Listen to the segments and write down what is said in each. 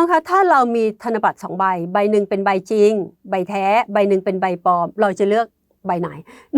องคะถ้าเรามีธนบัตรสองใบ ใบหนึ่งเป็นใบจริง ใบแท้ ใบหนึ่งเป็นใบปลอม เราจะเลือกใบไหน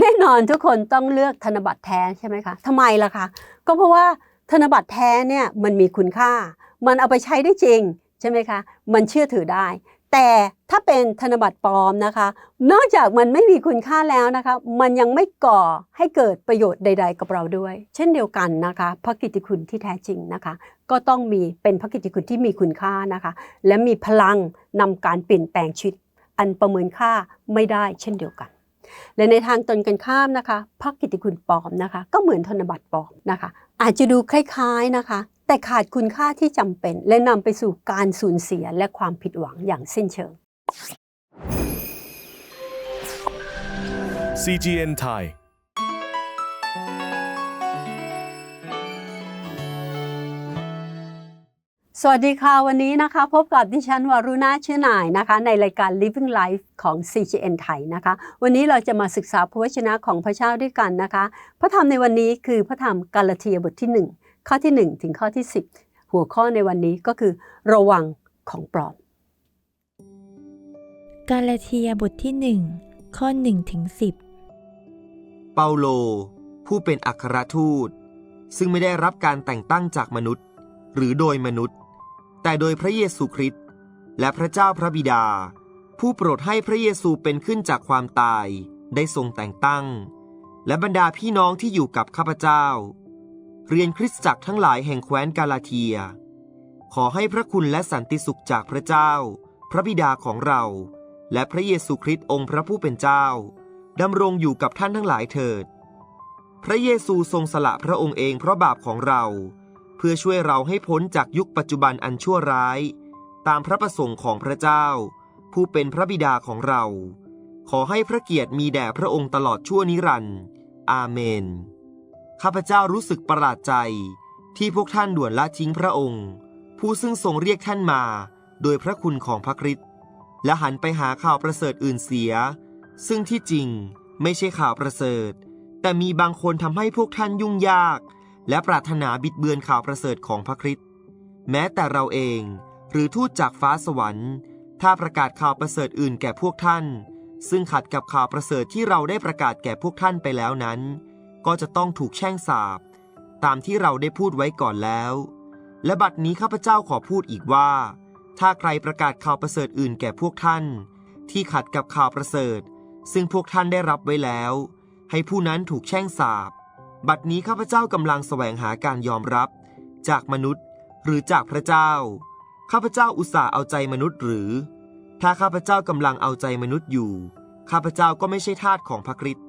แน่นอนทุกคนต้องเลือกธนบัตรแท้ใช่ไหมคะทำไมล่ะคะ ก็เพราะว่าธนบัตรแท้เนี่ยมันมีคุณค่า มันเอาไปใช้ได้จริงใช่ไหมคะ มันเชื่อถือได้ แต่ถ้าเป็นธนบัตรปลอมนะคะ นอกจากมันไม่มีคุณค่าแล้วนะคะ มันยังไม่ก่อให้เกิดประโยชน์ใด ๆ กับเราด้วย เช่นเดียวกันนะคะพระกิตติคุณที่แท้จริงนะคะก็ต้องมีเป็นพระกิตติคุณที่มีคุณค่านะคะ และมีพลังนำการเปลี่ยนแปลงชีวิต อันประเมินค่าไม่ได้เช่นเดียวกัน และในทางตรงกันข้ามนะคะพระกิตติคุณปลอมนะคะ ก็เหมือนธนบัตรปลอมนะคะ อาจจะดูคล้ายๆนะคะแต่ขาดคุณค่าที่จำเป็น และนำไปสู่การสูญเสียและความผิดหวังอย่างสิ้นเชิง CGN Thai สวัสดีค่ะ วันนี้นะคะ พบกับดิฉันวารุณาชื่อหน่ายนะคะ ในรายการ Living Life ของ CGN ไทยนะคะ วันนี้เราจะมาศึกษาพระวจนะของพระเจ้าด้วยกันนะคะ พระธรรมในวันนี้คือพระธรรมกาลาเทียบทที่ 1 ข้อที่ 1 ถึงข้อที่ 10 หัวข้อในวันนี้ก็คือระวังของปลอม กาลาเทียบทที่หนึ่งข้อหนึ่งถึงสิบเปาโล ผู้เป็นอัครทูต ซึ่งไม่ได้รับการแต่งตั้งจากมนุษย์ หรือโดยมนุษย์ แต่โดยพระเยซูคริสต์และพระเจ้าพระบิดา ผู้โปรดให้พระเยซูเป็นขึ้นจากความตายได้ทรงแต่งตั้ง และบรรดาพี่น้องที่อยู่กับข้าพเจ้า เรียนคริสตจักรทั้งหลายแห่งแคว้นกาลาเทีย ขอให้พระคุณและสันติสุขจากพระเจ้า พระบิดาของเรา และพระเยซูคริสต์องค์พระผู้เป็นเจ้าดำรงอยู่กับท่านทั้งหลายเถิด พระเยซูทรงสละพระองค์เองเพราะบาปของเรา พื่อช่วยเราให้พ้นจากยุคปัจจุบันอันชั่วร้าย ตามพระประสงค์ของพระเจ้า ผู้เป็นพระบิดาของเรา ขอให้พระเกียรติมีแด่พระองค์ตลอดชั่วนิรันดร์อาเมน ข้าพเจ้ารู้สึกประหลาดใจ ที่พวกท่านด่วนละทิ้งพระองค์ ผู้ซึ่งทรงเรียกท่านมา โดยพระคุณของพระคริสต์และหันไปหาข่าวประเสริฐอื่นเสีย ซึ่งที่จริงไม่ใช่ข่าวประเสริฐ แต่มีบางคนทำให้พวกท่านยุ่งยาก และปรารถนาบิดเบือนข่าวประเสริฐของพระคริสต์แม้แต่เราเอง หรือทูตจากฟ้าสวรรค์ ถ้าประกาศข่าวประเสริฐอื่นแก่พวกท่าน ซึ่งขัดกับข่าวประเสริฐที่เราได้ประกาศแก่พวกท่านไปแล้วนั้น ก็จะต้องถูกแช่งสาปตามที่เราได้พูดไว้ก่อนแล้ว และบัดนี้ข้าพเจ้าขอพูดอีกว่า ถ้าใครประกาศข่าวประเสริฐอื่นแก่พวกท่าน ที่ขัดกับข่าวประเสริฐ ซึ่งพวกท่านได้รับไว้แล้ว ให้ผู้นั้นถูกแช่งสาป บัดนี้ข้าพเจ้ากำลังแสวงหาการยอมรับ จากมนุษย์หรือจากพระเจ้า ข้าพเจ้าอุตส่าห์เอาใจมนุษย์หรือ ถ้าข้าพเจ้ากำลังเอาใจมนุษย์อยู่ ข้าพเจ้าก็ไม่ใช่ทาสของพระคริสต์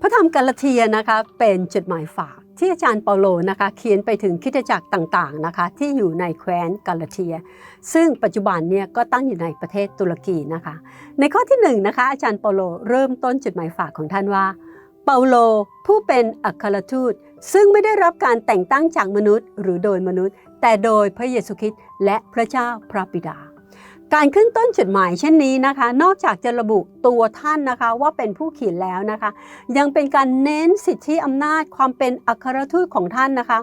พระธรรมกาลาเทียนะคะเป็นจดหมายฝากที่อาจารย์เปาโลนะคะเขียนไปถึงคิดจักรต่างๆนะคะที่อยู่ในแคว้นกาลาเทีย ซึ่งปัจจุบันเนี่ยก็ตั้งอยู่ในประเทศตุรกีนะคะ ในข้อที่หนึ่งนะคะอาจารย์เปาโลเริ่มต้นจดหมายฝากของท่านว่า เปาโลผู้เป็นอัครทูต ซึ่งไม่ได้รับการแต่งตั้งจากมนุษย์ หรือโดยมนุษย์ แต่โดยพระเยซูคริสต์และพระเจ้าพระบิดา การขึ้นต้นจดหมายเช่นนี้นะคะ นอกจากจะระบุตัวท่านนะคะว่าเป็นผู้เขียนแล้วนะคะ ยังเป็นการเน้นสิทธิอำนาจความเป็นอัครทูตของท่านนะคะ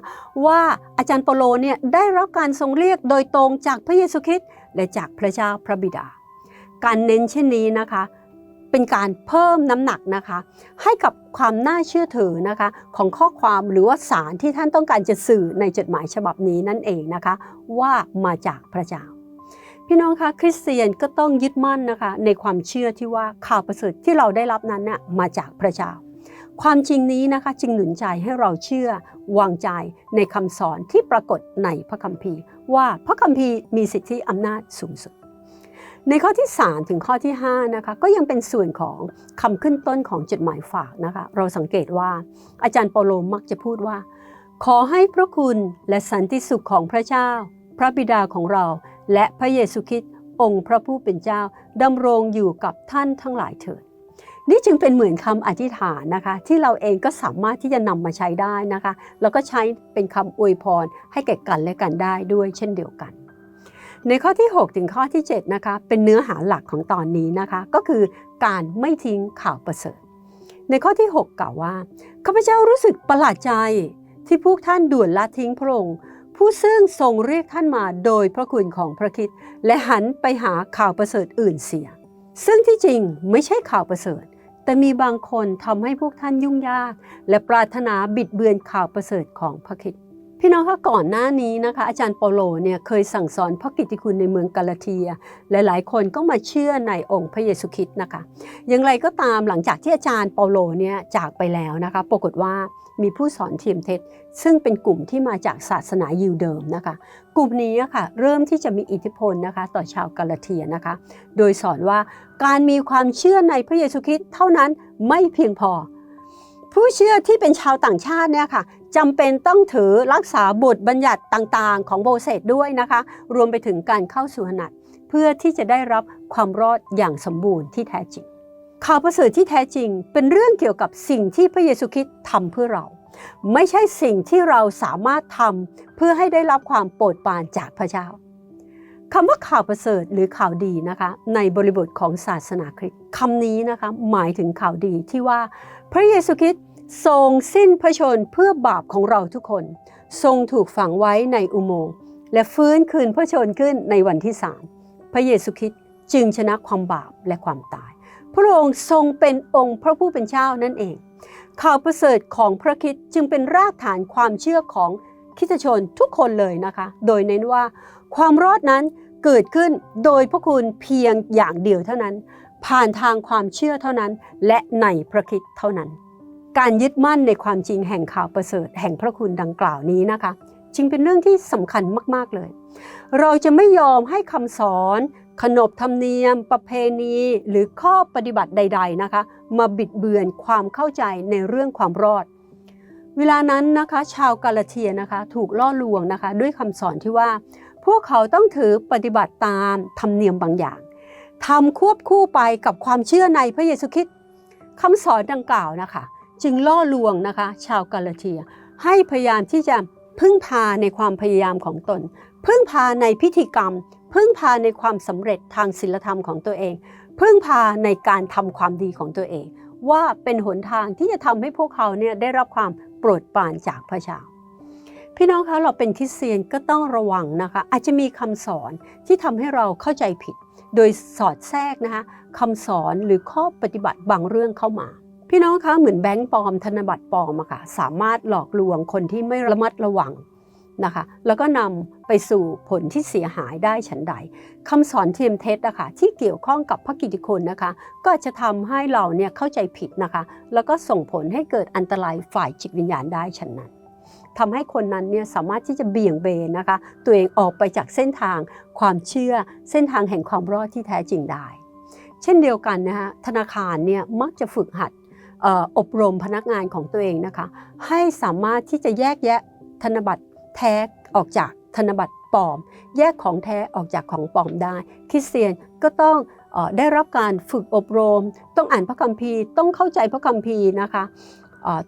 ว่าอาจารย์เปาโลเนี่ยได้รับการทรงเรียกโดยตรงจากพระเยซูคริสต์และจากพระเจ้าพระบิดา การเน้นเช่นนี้นะคะ เป็นการเพิ่มน้ำหนักนะคะ ให้กับความน่าเชื่อถือนะคะของข้อความหรือว่าสารที่ท่านต้องการจะสื่อในจดหมายฉบับนี้นั่นเองนะคะ ว่ามาจากพระเจ้าพี่น้องคะคริสเตียนก็ต้องยึดมั่นนะคะ ในความเชื่อที่ว่าข่าวประเสริฐที่เราได้รับนั้นน่ะมาจากพระเจ้า ความจริงนี้นะคะจึงหนุนใจให้เราเชื่อวางใจในคำสอนที่ปรากฏในพระคัมภีร์ ว่าพระคัมภีร์มีสิทธิอำนาจสูงสุด ในข้อที่ 3 ถึงข้อที่5นะคะก็ยังเป็นส่วนของคำขึ้นต้นของจดหมายฝากนะคะเราสังเกตว่าอาจารย์เปโลมักจะพูดว่า ขอให้พระคุณและสันติสุขของพระเจ้า พระบิดาของเรา และพระเยซูคริสต์องค์พระผู้เป็นเจ้าดำรงอยู่กับท่านทั้งหลายเถิดนี่จึงเป็นเหมือนคำอธิษฐานนะคะ ที่เราเองก็สามารถที่จะนำมาใช้ได้นะคะ แล้วก็ใช้เป็นคำอวยพรให้แก่กันและกันได้ด้วยเช่นเดียวกัน ในข้อที่ 6 ถึงข้อที่ 7 นะคะ เป็นเนื้อหาหลักของตอนนี้นะคะ ก็คือการไม่ทิ้งข่าวประเสริฐ ในข้อที่ 6 กล่าวว่าข้าพเจ้ารู้สึกประหลาดใจที่พวกท่านด่วนละทิ้งพระองค์ผู้ซึ่งทรงเรียกท่านมาโดยพระคุณของพระคิดและหันไปหาข่าวประเสริฐอื่นเสีย ซึ่งที่จริงไม่ใช่ข่าวประเสริฐ แต่มีบางคนทำให้พวกท่านยุ่งยาก และปรารถนาบิดเบือนข่าวประเสริฐของพระคิด พี่น้องคะก่อนหน้านี้นะคะอาจารย์เปโลเนี่ยเคยสั่งสอนพระกิตติคุณในเมืองกาลาเทียและหลายคนก็มาเชื่อในองค์พระเยซูคริสต์นะคะ อย่างไรก็ตามหลังจากที่อาจารย์เปโลเนี่ยจากไปแล้วนะคะปรากฏว่ามีผู้สอนเทียมเท็จ ซึ่งเป็นกลุ่มที่มาจากศาสนายิวเดิมนะคะ กลุ่มนี้ะค่ะเริ่มที่จะมีอิทธิพลนะคะต่อชาวกาลาเทียนะคะ โดยสอนว่าการมีความเชื่อในพระเยซูคริสต์เท่านั้นไม่เพียงพอ ผู้เชื่อที่เป็นชาวต่างชาติเนี่ยค่ะ จำเป็นต้องถือรักษาบทบัญญัติต่างๆ ของโบเซตด้วยนะคะ รวมไปถึงการเข้าสู่หนัดเพื่อที่จะได้รับความรอดอย่างสมบูรณ์ที่แท้จริง ข่าวประเสริฐที่แท้จริง เป็นเรื่องเกี่ยวกับสิ่งที่พระเยซูคริสต์ทำเพื่อเรา ไม่ใช่สิ่งที่เราสามารถทำเพื่อให้ได้รับความโปรดปรานจากพระเจ้าคำว่าข่าวประเสริฐหรือข่าวดีนะคะ ในบริบทของศาสนาคริสต์คำนี้นะคะหมายถึงข่าวดีที่ว่าพระเยซูคริสต์ ทรงสิ้นพระชนเพื่อบาปของเราทุกคน ทรงถูกฝังไว้ในอุโมงค์และฟื้นคืนพระชนขึ้นในวันที่สามพระเยซูคริสต์จึงชนะความบาปและความตาย พระองค์ทรงเป็นองค์พระผู้เป็นเจ้านั่นเอง ข่าวประเสริฐของพระคิดจึงเป็นรากฐานความเชื่อของคริสตชนทุกคนเลยนะคะ โดยเน้นว่าความรอดนั้นเกิดขึ้นโดยพระคุณเพียงอย่างเดียวเท่านั้น ผ่านทางความเชื่อเท่านั้น และในพระคิดเท่านั้น การยึดมั่นในความจริงแห่งข่าวประเสริฐแห่งพระคุณดังกล่าวนี้นะคะ จึงเป็นเรื่องที่สำคัญมาก ๆ เลย เราจะไม่ยอมให้คำสอน ขนบธรรมเนียม ประเพณี หรือข้อปฏิบัติใด ๆ นะคะ มาบิดเบือนความเข้าใจในเรื่องความรอด เวลานั้นนะคะ ชาวกาลาเทียนะคะถูกล่อลวงนะคะ ด้วยคำสอนที่ว่า พวกเขาต้องถือปฏิบัติตามธรรมเนียมบางอย่างทำควบคู่ไปกับความเชื่อในพระเยซูคริสต์คำสอนดังกล่าวนะคะ จึงล่อลวงนะคะ ชาวกาลาเทีย ให้พยายามที่จะพึ่งพาในความพยายามของตน พึ่งพาในพิธีกรรม พึ่งพาในความสำเร็จทางศีลธรรมของตัวเอง พึ่งพาในการทำความดีของตัวเอง ว่าเป็นหนทางที่จะทำให้พวกเขาเนี่ยได้รับความโปรดปรานจากพระเจ้าพี่น้องคะเราเป็นคริสเตียนก็ต้องระวังนะคะ อาจจะมีคำสอนที่ทำให้เราเข้าใจผิด โดยสอดแทรกนะคะคำสอนหรือข้อปฏิบัติบางเรื่องเข้ามา พี่น้องคะเหมือนแบงก์ปลอมธนบัตรปลอมอะค่ะสามารถหลอกลวงคนที่ไม่ระมัดระวังนะคะแล้วก็นำไปสู่ผลที่เสียหายได้ฉันใดคำสอนเทียมเท็จนะคะที่เกี่ยวข้องกับพระกิติคุณนะคะ ก็จะทำให้เราเนี่ยเข้าใจผิดนะคะ แล้วก็ส่งผลให้เกิดอันตรายฝ่ายจิตวิญญาณได้ฉันนั้นทำให้คนนั้นเนี่ยสามารถที่จะเบี่ยงเบนนะคะ ตัวเองออกไปจากเส้นทางความเชื่อเส้นทางแห่งความรอดที่แท้จริงได้ เช่นเดียวกันนะคะธนาคารเนี่ยมักจะฝึกหัด อบรมพนักงานของตัวเองนะคะ ให้สามารถที่จะแยกแยะธนบัตรแท้ออกจากธนบัตรปลอม แยกของแท้ออกจากของปลอมได้คริสเตียนก็ต้องอได้รับการฝึกอบรม ต้องอ่านพระคัมภีร์ ต้องเข้าใจพระคัมภีร์นะคะ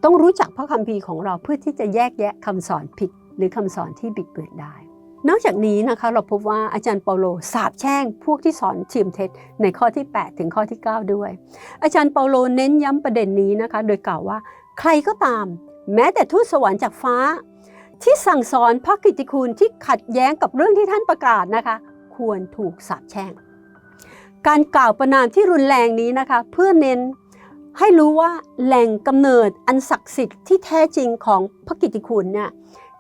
ต้องรู้จักพระคัมภีร์ของเราเพื่อที่จะแยกแยะคำสอนผิด หรือคำสอนที่บิดเบือนได้ นอกจากนี้นะคะเราพบว่าอาจารย์เปาโลสาบแช่งพวกที่สอนเทียมเท็จในข้อที่ 8 ถึงข้อที่ 9 ด้วย อาจารย์เปาโลเน้นย้ำประเด็นนี้นะคะ โดยกล่าวว่า ใครก็ตาม แม้แต่ทูตสวรรค์จากฟ้า ที่สั่งสอนพระกิติคุณที่ขัดแย้งกับเรื่องที่ท่านประกาศนะคะ ควรถูกสาปแช่ง การกล่าวประนามที่รุนแรงนี้นะคะ เพื่อเน้นให้รู้ว่าแหล่งกำเนิดอันศักดิ์สิทธิ์ที่แท้จริงของพระกิติคุณเนี่ย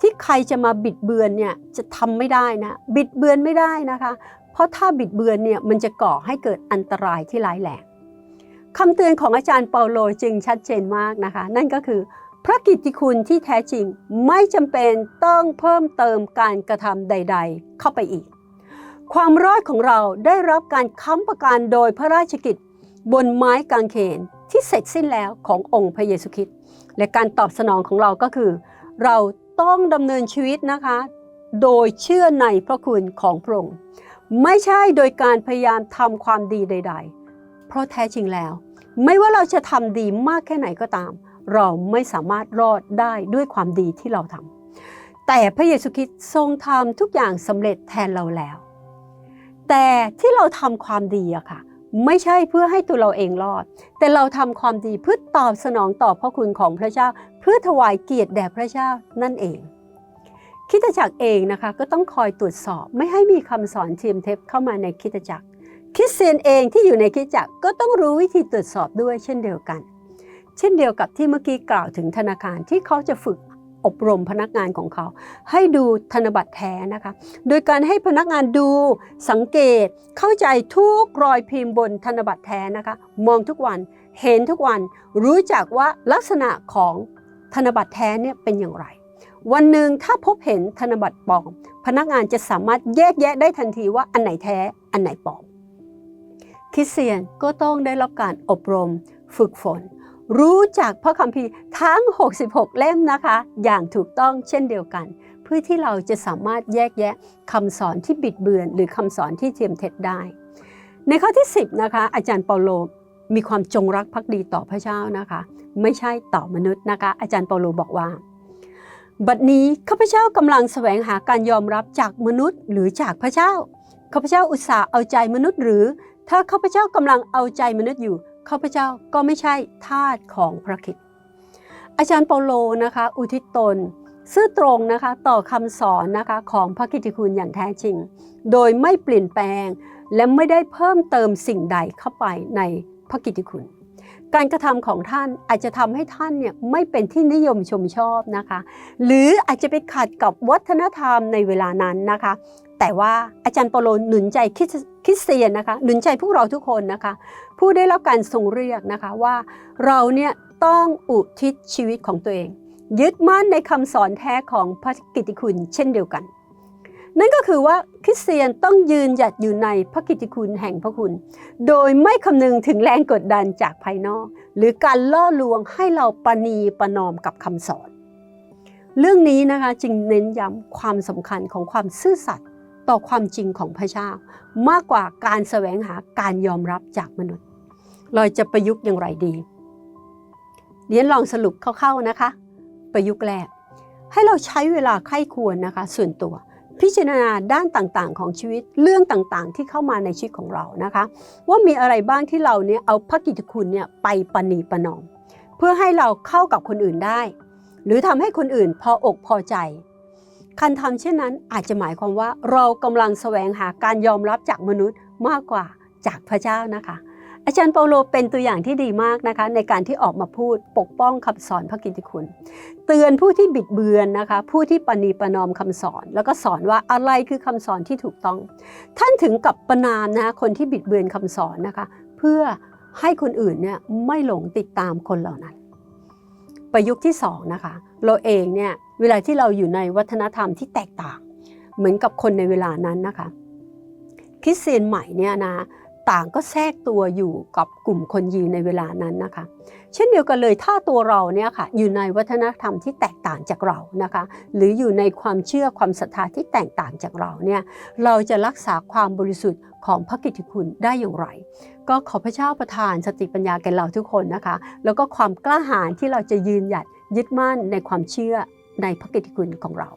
ที่ใครจะมาบิดเบือนเนี่ยจะทำไม่ได้นะบิดเบือนไม่ได้นะคะ เพราะถ้าบิดเบือนเนี่ยมันจะก่อให้เกิดอันตรายที่ร้ายแรงคำเตือนของอาจารย์เปาโลจึงชัดเจนมากนะคะ นั่นก็คือ พระกิตติคุณที่แท้จริงไม่จำเป็นต้องเพิ่มเติมการกระทำใด ๆ เข้าไปอีก ความรอดของเราได้รับการค้ำประกันโดยพระราชกิจ บนไม้กางเขนที่เสร็จสิ้นแล้วขององค์พระเยซูคริสต์และการตอบสนองของเราก็คือ เรา ต้องดำเนินชีวิตนะคะ โดยเชื่อในพระคุณของพระองค์ไม่ใช่โดยการพยายามทำความดีใด ๆ เพราะแท้จริงแล้ว ไม่ว่าเราจะทำดีมากแค่ไหนก็ตาม เราไม่สามารถรอดได้ด้วยความดีที่เราทำแต่พระเยซูคริสต์ทรงทำทุกอย่างสำเร็จแทนเราแล้ว แต่ที่เราทำความดีอะค่ะ ไม่ใช่เพื่อให้ตัวเราเองรอด แต่เราทำความดีเพื่อตอบสนองต่อพระคุณของพระเจ้า เพื่อถวายเกียรติแด่พระเจ้านั่นเอง คิดจักรเองนะคะก็ต้องคอยตรวจสอบ ไม่ให้มีคำสอนเทียมเท็จเข้ามาในคิดจักรคริสเตียนเองที่อยู่ในคริสตจักรก็ต้องรู้วิธีตรวจสอบด้วยเช่นเดียวกัน เช่นเดียวกับที่เมื่อกี้กล่าวถึงธนาคารที่เขาจะฝึก อบรมพนักงานของเขา ให้ดูธนบัตรแท้นะคะ โดยการให้พนักงานดูสังเกตเข้าใจทุกรอยพิมพ์บนธนบัตรแท้นะคะ มองทุกวันเห็นทุกวันรู้จักว่าลักษณะของธนบัตรแท้เนี่ยเป็นอย่างไร วันหนึ่งถ้าพบเห็นธนบัตรปลอม พนักงานจะสามารถแยกแยะได้ทันทีว่าอันไหนแท้อันไหนปลอมคริสเตียนก็ต้องได้รับการอบรมฝึกฝน รู้จักพระคัมภีร์ทั้ง 66 เล่มนะคะ อย่างถูกต้องเช่นเดียวกัน เพื่อที่เราจะสามารถแยกแยะคำสอนที่บิดเบือน หรือคำสอนที่เทียมเท็จได้ ในข้อที่ 10 นะคะ อาจารย์เปาโลมีความจงรักภักดีต่อพระเจ้านะคะ ไม่ใช่ต่อมนุษย์นะคะ อาจารย์เปาโลบอกว่า บัดนี้ข้าพเจ้ากำลังแสวงหาการยอมรับจากมนุษย์หรือจากพระเจ้าข้าพเจ้าอุตส่าห์เอาใจมนุษย์หรือ ถ้าข้าพเจ้ากำลังเอาใจมนุษย์อยู่ ข้าพเจ้าก็ไม่ใช่ทาสของพระคริสต์อาจารย์เปาโลนะคะ อุทิศตน ซื่อตรงนะคะต่อคำสอนนะคะของพระกิติคุณอย่างแท้จริง โดยไม่เปลี่ยนแปลง และไม่ได้เพิ่มเติมสิ่งใดเข้าไปในพระกิตติคุณ การกระทำของท่านอาจจะทำให้ท่านเนี่ยไม่เป็นที่นิยมชมชอบนะคะ หรืออาจจะไปขัดกับวัฒนธรรมในเวลานั้นนะคะ แต่ว่าอาจารย์เปโลหนุนใจคริสเตียนนะคะหนุนใจพวกเราทุกคนนะคะ ผู้ได้รับการทรงเรียกนะคะว่าเราเนี่ยต้องอุทิศชีวิตของตัวเอง ยึดมั่นในคำสอนแท้ของพระกิติคุณเช่นเดียวกัน นั่นก็คือว่าคริสเตียนต้องยืนหยัดอยู่ในพระกิตติคุณแห่งพระคุณ โดยไม่คำนึงถึงแรงกดดันจากภายนอก หรือการล่อลวงให้เราปณีประนอมกับคำสอน เรื่องนี้นะคะจึงเน้นย้ำความสำคัญของความซื่อสัตย์ ต่อความจริงของพระเจ้า มากกว่าการแสวงหาการยอมรับจากมนุษย์ เราจะประยุกต์อย่างไรดีเรียนลองสรุปคร่าวๆนะคะ ประยุกต์แรก ให้เราใช้เวลาไข้ควรนะคะ ส่วนตัว พิจารณาด้านต่างๆ ของชีวิตเรื่องต่างๆ ที่เข้ามาในชีวิตของเรานะคะ ว่ามีอะไรบ้างที่เราเนี่ยเอาพระกิตติคุณเนี่ยไปปณีประนอม เพื่อให้เราเข้ากับคนอื่นได้ หรือทำให้คนอื่นพออกพอใจ การทำเช่นนั้นอาจจะหมายความว่าเรากำลังแสวงหาการยอมรับจากมนุษย์มากกว่าจากพระเจ้านะคะ อาจารย์เปาโลเป็นตัวอย่างที่ดีมากนะคะ ในการที่ออกมาพูดปกป้องคำสอนพระกิตติคุณ เตือนผู้ที่บิดเบือนนะคะ ผู้ที่ปณีประนอมคำสอน แล้วก็สอนว่าอะไรคือคำสอนที่ถูกต้อง ท่านถึงกับประนามนะคะคนที่บิดเบือนคำสอนนะคะ เพื่อให้คนอื่นเนี่ยไม่หลงติดตามคนเหล่านั้น ประยุกต์ที่สองนะคะ เราเองเนี่ยเวลาที่เราอยู่ในวัฒนธรรมที่แตกต่าง เหมือนกับคนในเวลานั้นนะคะคริสเตียนใหม่เนี่ยนะต่างก็แทรกตัวอยู่กับกลุ่มคนยิวในเวลานั้นนะคะ เช่นเดียวกันเลยถ้าตัวเราเนี่ยค่ะอยู่ในวัฒนธรรมที่แตกต่างจากเรานะคะ หรืออยู่ในความเชื่อความศรัทธาที่แตกต่างจากเราเนี่ยเราจะรักษาความบริสุทธิ์ของพระกิตติคุณได้อย่างไร ก็ขอพระเจ้าประทานสติปัญญาแก่เราทุกคนนะคะ แล้วก็ความกล้าหาญที่เราจะยืนหยัด ยึดมั่นในความเชื่อในพระกิตติคุณของเรา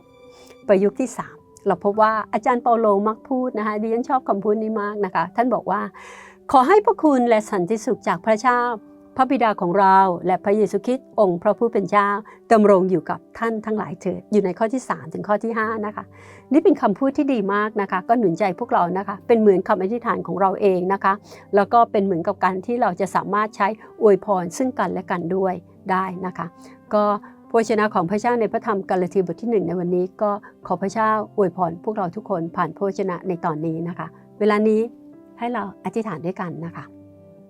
ประยุกต์ที่ 3 เราพบว่าอาจารย์เปาโลมักพูดนะคะดิฉันชอบคำพูดนี้มากนะคะ ท่านบอกว่า ขอให้พระคุณและสันติสุขจากพระเจ้าพระบิดาของเราและพระเยซูคริสต์องค์พระผู้เป็นเจ้าดำรงอยู่กับท่านทั้งหลายเถิดอยู่ในข้อที่ 3 ถึงข้อที่ 5 นะคะ นี่เป็นคำพูดที่ดีมากนะคะ ก็หนุนใจพวกเรานะคะ เป็นเหมือนคำอธิษฐานของเราเองนะคะ แล้วก็เป็นเหมือนกับการที่เราจะสามารถใช้อวยพรซึ่งกันและกันด้วย ได้นะคะ ก็พระวจนะของพระเจ้าในพระธรรมกาลทีบทที่ 1 ในวันนี้ ก็ขอพระเจ้าอวยพรพวกเราทุกคนผ่านพระวจนะในตอนนี้นะคะ เวลานี้ให้เราอธิษฐานด้วยกันนะคะ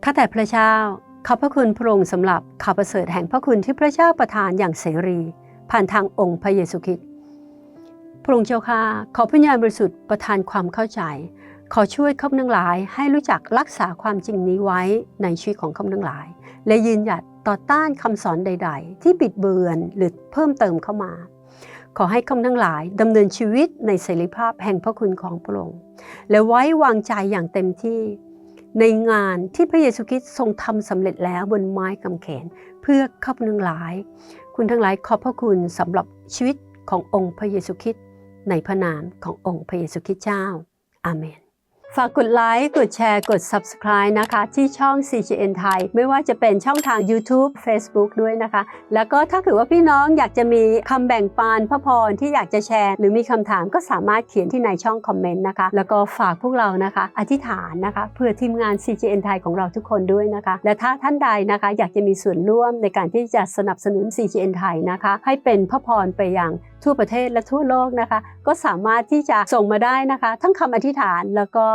ข้าแต่พระเจ้าขอบพระคุณพระองค์สำหรับข่าวประเสริฐแห่งพระคุณที่พระเจ้าประทานอย่างเสรี ผ่านทางองค์พระเยซูคริสต์พระองค์เจ้าค่ะขอพระญาณบริสุทธิ์ประทานความเข้าใจ ขอช่วยข้าพทั้งหลายให้รู้จักรักษาความจริงนี้ไว้ในชีวิตของข้าพทั้งหลาย และยืนหยัดต่อต้านคำสอนใด ๆ ที่บิดเบือนหรือเพิ่มเติมเข้ามา ขอให้ข้าพทั้งหลายดำเนินชีวิตในเสรีภาพแห่งพระคุณของพระองค์และไว้วางใจอย่างเต็มที่ ในงานที่พระเยซูคริสต์ทรงทำสำเร็จแล้วบนไม้กำแขนเพื่อข้าพทั้งหลาย คุณทั้งหลายขอบพระคุณสำหรับชีวิตขององค์พระเยซูคริสต์ในพระนามขององค์พระเยซูคริสต์เจ้า อาเมน ฝากกดไลค์ กดแชร์ กด Subscribe นะคะ ที่ช่อง CGN ไทย ไม่ว่าจะเป็นช่องทาง YouTube Facebook ด้วยนะคะ แล้วก็ถ้าเกิดว่าพี่น้องอยากจะมีคำแบ่งปันพระพรที่อยากจะแชร์ หรือมีคำถามก็สามารถเขียนที่ในช่องคอมเมนต์นะคะ แล้วก็ฝากพวกเรานะคะ อธิษฐานนะคะ เพื่อทีมงาน CGN ไทยของเราทุกคนด้วยนะคะ และถ้าท่านใดนะคะ อยากจะมีส่วนร่วมในการที่จะสนับสนุน CGN ไทยนะคะ ให้เป็นพระพรไปยังทั่วประเทศและทั่วโลกนะคะ ก็สามารถที่จะส่งมาได้นะคะ ทั้งคำอธิษฐานแล้วก็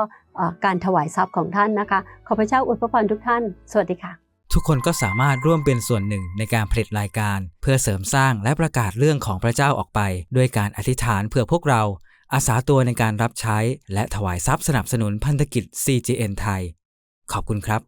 การถวายทรัพย์ของท่านนะคะ ขอพระเจ้าอวยพระพรทุกท่าน สวัสดีค่ะ ทุกคนก็สามารถร่วมเป็นส่วนหนึ่งในการผลิตรายการ เพื่อเสริมสร้างและประกาศเรื่องของพระเจ้าออกไป ด้วยการอธิษฐานเพื่อพวกเราอาสาตัวในการรับใช้ และถวายทรัพย์สนับสนุนพันธกิจ CGN ไทย ขอบคุณครับ